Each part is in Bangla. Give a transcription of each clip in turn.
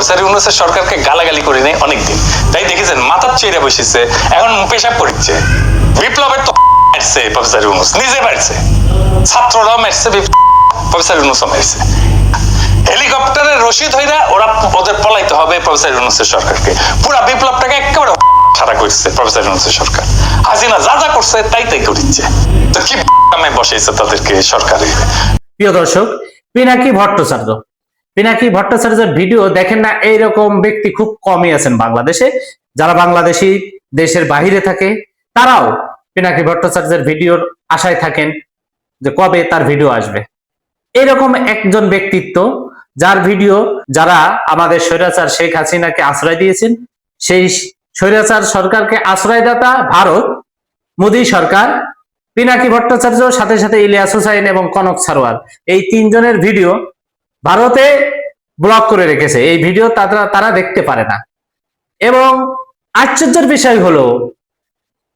প্রফেসর ইউনুসের সরকারকে গালাগালি করে নেই অনেকদিন। তাই দেখেছেন, মাথার চেয়ে বসেছে, এখন পেশাব করিচ্ছে। বিপ্লবের তো মারছে প্রফেসর ইউনুস নিজে মারছে। ছাত্ররাও মারছে প্রফেসর ইউনুসও মারছে। হেলিকপ্টারের রশিদ হইরা ওরা ওদের পলাইতে হবে প্রফেসর ইউনুসের সরকারকে। পুরা বিপ্লবটাকে একেবারে ছাড়া করছে প্রফেসর ইউনুসের সরকার। হাসিনা যা যা করছে, তাই তাই করিচ্ছে। তো কি কামে বসাইছে তাদেরকে সরকারে? প্রিয় দর্শক, পিনাকি ভট্টাচার্য পিনাকি ভট্টাচার্যের ভিডিও, দেখেন না, এইরকম ব্যক্তি খুব কমই আছেন বাংলাদেশে। যারা বাংলাদেশি দেশের বাহিরে থাকে, তারাও পিনাকি ভট্টাচার্যের ভিডিওর আশায় থাকেন যে কবে তার ভিডিও আসবে। এরকম একজন ব্যক্তিত্ব, যার ভিডিও যারা আমাদের স্বৈরাচার শেখ হাসিনাকে আশ্রয় দিয়েছেন, সেই স্বৈরাচার সরকারকে আশ্রয়দাতা ভারত, মোদী সরকার, পিনাকি ভট্টাচার্য সাথে সাথে ইলিয়াস হুসাইন এবং কনক সারোয়ার। এই তিনজনের ভিডিও ভারতে ব্লক করে রেখেছে। এই ভিডিও তারা দেখতে পারে না। এবং আশ্চর্যের বিষয় হলো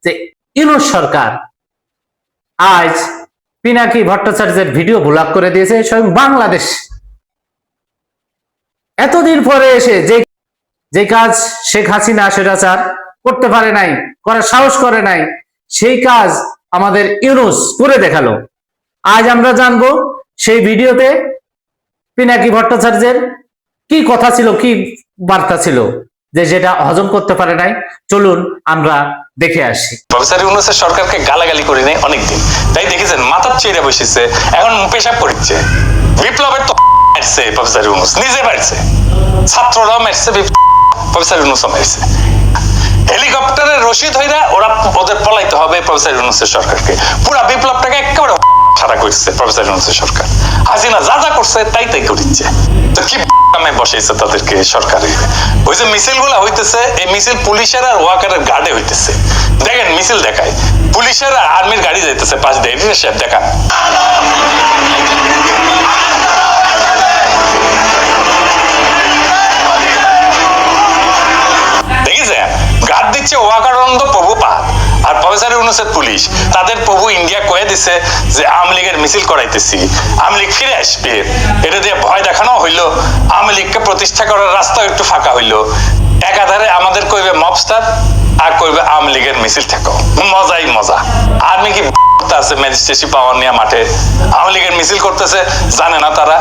যে ইউনুস সরকার আজ পিনাকি ভট্টাচার্যের ভিডিও ব্লক করে দিয়েছে স্বয়ং বাংলাদেশ। এতদিন পরে এসে যে যে কাজ শেখ হাসিনা স্বৈরাচার করতে পারে নাই, করার সাহস করে নাই, সেই কাজ আমাদের ইউনুস করে দেখাল। আজ আমরা জানব সেই ভিডিওতে পিনাকি ভট্টাচার্যের কি কথা ছিল, কি বার্তা ছিল যে যেটা হজম করতে পারে নাই? চলুন আমরা দেখে আসি। প্রফেসর ইউনুসের সরকারকে গালাগালি করে নেই অনেকদিন। তাই দেখেছেন, মাথার চেয়ে বসেছে, এখন পেশাব করিচ্ছে। বিপ্লবের তো মারছে প্রফেসর ইউনুস, নিজে মারছে। ছাত্ররাও মারছে প্রফেসর ইউনুসও মারছে। হেলিকপ্টারের রশিদ হইরা ওরা ওদের পলাইতে হবে প্রফেসর ইউনুসের সরকারকে। পুরা বিপ্লবটাকে একেবারে ছাড়া করছে প্রফেসর ইউনুসের সরকার। হাসিনা যা যা করছে, তাই তাই করিচ্ছে। তো কি কামে বসাইছে তাদেরকে সরকারে? ওই যে মিছিলগুলা হইতেছে, এই মিছিল পুলিশের আর ওয়াকারের গার্ডে হইতেছে। দেখেন, মিছিল দেখায়। পুলিশের আর আর্মির গাড়ি যাইতেছে পাশ দিয়ে সাহেব দেখান। আর অনুচ্ছেদ পুলিশ, তাদের প্রভু ইন্ডিয়া কয়ে দিছে যে আওয়ামী লীগের মিছিল করাইতেছি। আওয়ামী লীগ ফিরে আসবে। এটা দিয়ে ভয় দেখানো হইল। আওয়ামী লীগকে প্রতিষ্ঠা করার রাস্তা একটু ফাঁকা হইল। একাধারে আমাদের কইবে মবস্টার আর কইবে আওয়ামী লীগের মিছিল থাকো। মজাই মজা। আর্মি কি আছে ম্যাজিস্ট্রেসি পাওয়ার নিয়ে মাঠে। আওয়ামী লীগের মিছিল করতেছে, জানে না তারা।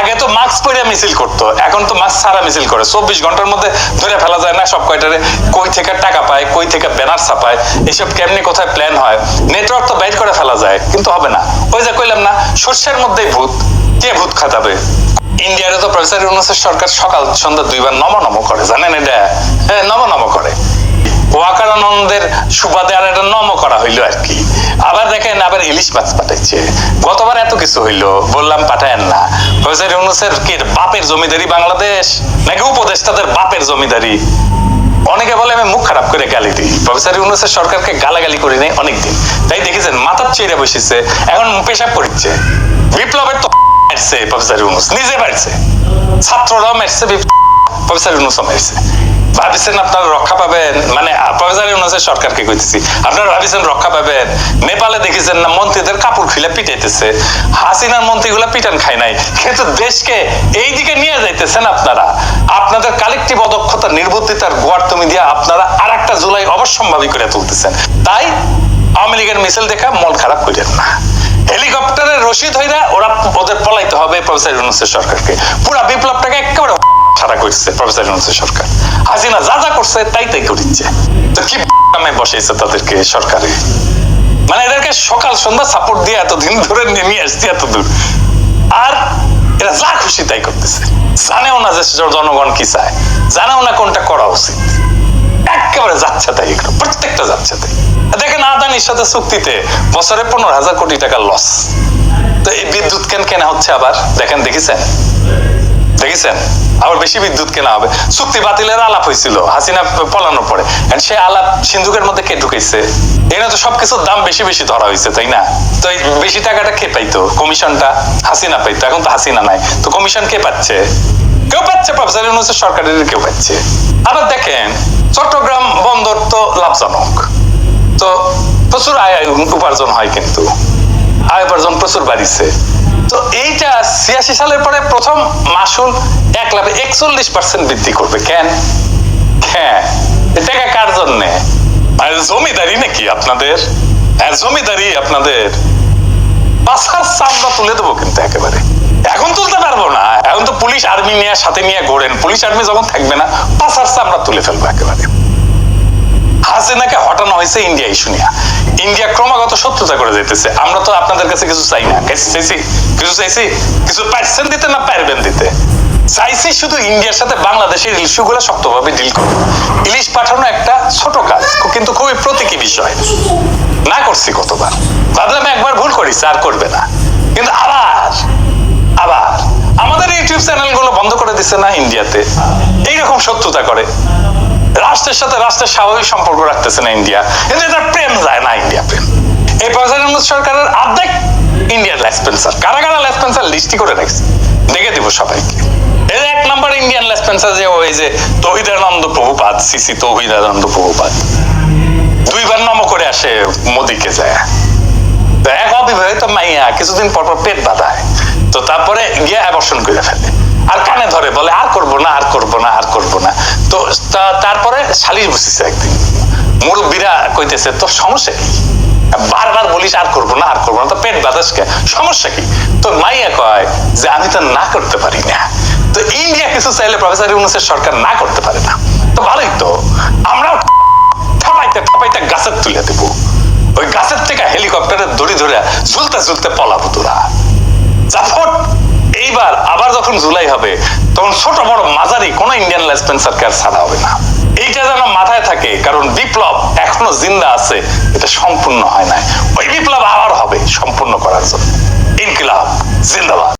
আগে তো মাস্ক পরে মিছিল করতো, এখন তো মাস্ক ছাড়া মিছিল করে। চব্বিশ ঘণ্টার মধ্যে ধরে ফেলা যায় না সব কয়টারে, কই থেকে টাকা পায়, কই থেকে ব্যানার ছাপায়, এসব কেমনি কোথায় প্ল্যান হয়? নেটওয়ার্ক তো বাইর করে ফেলা যায়, কিন্তু হবে না। ওই যে কইলাম না শস্যের মধ্যেই ভূত। কে ভূত খাটাবে? ইন্ডিয়ারে তো প্রফেসর ইউনুসের সরকার সকাল সন্ধ্যা দুইবার নম নম করে, জানেন এটা? হ্যাঁ নম নম করে। ওয়াকারানন্দের সুবাদে আর একটা নম করা হইল আর কি। আবার দেখেন, আবার ইলিশ মাছ পাঠাইছে। গতবার এত কিছু হইল, বললাম পাঠায়েন না। ইউনুসের কি বাপের জমিদারি বাংলাদেশ? নাকি বাপের জমিদারি? অনেকে বলে, আমি মুখ খারাপ করে গালি দিই। প্রফেসর ইউনুসের সরকারকে গালাগালি করে নেই অনেকদিন। তাই দেখেছেন, মাথার চেয়ে বসেছে, এখন পেশাব করিচ্ছে। বিপ্লবের তো মারছে প্রফেসর ইউনুস, নিজে মারছে। ছাত্ররাও মারছে প্রফেসর ইউনুসও মারছে। ভাবিছেন আপনারা রক্ষা পাবেন? মানে প্রফেসর ইউনুসের সরকারকে কইতেছি? আপনারা ভাবিছেন রক্ষা পাবেন? নেপালে দেখেছেন না, মন্ত্রীদের কাপড় খুলে পিটাইতেছে। হাসিনার মন্ত্রীগুলা পিটান খায় নাই। কিন্তু দেশকে এই দিকে নিয়ে যাইতেছেন আপনারা। আপনাদের কালেকটিভ অদক্ষতা, নির্বুদ্ধিতার তুমি দিয়ে আপনারা আর একটা জুলাই অবশ্যম্ভাবী করে তুলতেছেন। তাই আওয়ামী লীগের মিছিল দেখা মন খারাপ করেন না। হেলিকপ্টারের রশিদ হইরা ওরা ওদের পলাইতে হবে প্রফেসর সরকারকে। পুরা বিপ্লবটাকে একেবারে ছাড়া করছে, প্রফেসর ইউনুসের সরকার। হাসিনা যা যা করছে, তাই তাই করিচ্ছে। তো কি কামে বসাইছে তাদেরকে সরকারে? মানে এদেরকে সকাল সন্ধ্যা সাপোর্ট দিয়ে এতদিন ধরে নিয়ে আসছি এত দূর আর এরা যা খুশি তাই করতেছে। জানেও না যে জনগণ কি চায়। জানেও না কোনটা করা উচিত। একেবারে যাচ্ছে তাই এগুলো, প্রত্যেকটা যাচ্ছে তাই। দেখেন আদানির সাথে চুক্তিতে বছরে পনেরো হাজার কোটি টাকা লস তো এই বিদ্যুৎ কেন কেনা হচ্ছে আবার? দেখেন, দেখেছেন? দেখেছেন? আবার বেশি বিদ্যুৎ কেনা হবে। চুক্তি বাতিলের আলাপ হয়েছিল, হাসিনা পলানোর পরে। সে আলাপ সিন্ধুকের মধ্যে কে ঢুকেছে? এখানে তো সবকিছুর দাম বেশি বেশি ধরা হয়েছে, তাই না? তো এই বেশি টাকাটা কে পাইতো? কমিশনটা হাসিনা পাইতো, এখন তো হাসিনা নাই। তো কমিশন কে পাচ্ছে? কেউ পাচ্ছে প্রফেসর ইউনুসের সরকারের কেউ পাচ্ছে। আবার দেখেন, চট্টগ্রাম বন্দর তো লাভজনক। তো প্রচুর আয় উপার্জন হয় কিন্তু। আয় উপার্জন প্রচুর বাড়িছে। তো এইটা ছিয়াশি সালের পরে প্রথম মাসুল এক লাভে একচল্লিশ পার্সেন্ট বৃদ্ধি করবে। কেন? হ্যাঁ এ টাকা কার জন্যে? জমিদারি নাকি আপনাদের? জমিদারি আপনাদের? পাশার চামড়া তুলে দেবো কিন্তু একেবারে। এখন তুলতে পারব না। এখন তো পুলিশ আর্মি নিয়ে, সাথে নিয়ে ঘোরেন। পুলিশ আর্মি যখন থাকবে না পাশার চামড়া তুলে ফেলব একেবারে। হাসিনাকে হটানো হয়েছে ইন্ডিয়া ইস্যু নিয়ে। ইন্ডিয়া ক্রমাগত শত্রুতা করে যেতেছে আমরা তো আপনাদের কাছে কিছু চাই না। চাইছি? কিছু চাইছি? কিছু পারছেন দিতে না পারবেন দিতে? চাইছি শুধু ইন্ডিয়ার সাথে বাংলাদেশের ইস্যুগুলো শক্তভাবে ডিল করব ইলিশ পাঠানো একটা ছোট কাজ, কিন্তু খুবই প্রতীকী বিষয়। না করছি কতবার। ভাবলাম একবার ভুল করিস আর করবে না। কিন্তু আবার আবার। আমাদের ইউটিউব চ্যানেলগুলো বন্ধ করে দিচ্ছে না ইন্ডিয়াতে এইরকম শত্রুতা করে। রাষ্ট্রের সাথে রাষ্ট্রের স্বাভাবিক সম্পর্ক রাখতেছে না ইন্ডিয়া। কিন্তু এটা প্রেম যায় না ইন্ডিয়া প্রেম। এই প্রফেসর ইউনূস সরকারের অর্ধেক ইন্ডিয়ার লেসপেন্সার কারা কারা লেসপেন্সার লিস্টি করে রাখছে? দেখে দিব সবাইকে। যে এক নম্বর ইন্ডিয়ান যে ওই যে তহিদানন্দ প্রভুপাত সিসি তহিদানন্দ প্রভুপাত দুইবার নম করে আসে মোদিকে যায়। এক অবিবাহিত মাইয়া কিছুদিন পর পর পেট বাঁধায়। তো তারপরে গিয়ে অ্যাবর্শন করে ফেলে। আর কানে ধরে বলে, আর করব না, আর করব না, আর করব না। তো তারপরে শালিশ বসেছে একদিন। মুরব্বীরা কইতেছে, তোর সমস্যা কি? বারবার বলিস আর করব না, আর করব না। তো পেট বাতাস কে? সমস্যা কি? তো মাইয়া কয় যে, আমি তো না করতে পারি না। তো ইন্ডিয়া কিছু চাইলে প্রফেসর ইউনুসের সরকার না করতে পারে না। তো ভালোই তো, আমরাও ঠাপাইতে ঠাপাইতে গাছের তুলে দেবো। ওই গাছের থেকে হেলিকপ্টারের দড়ি ধরে ঝুলতে ঝুলতে পলাবো তোরা। যখন জুলাই হবে, তখন ছোট বড় মাঝারি কোনো ইন্ডিয়ান লেসপেন্সারকে আর ছাড়া হবে না। এইটা যেন মাথায় থাকে, কারণ বিপ্লব এখনও জিন্দা আছে, এটা সম্পূর্ণ হয় নাই। ওই বিপ্লব আবার হবে সম্পূর্ণ করার জন্য। ইনকিলাব, জিন্দাবাদ।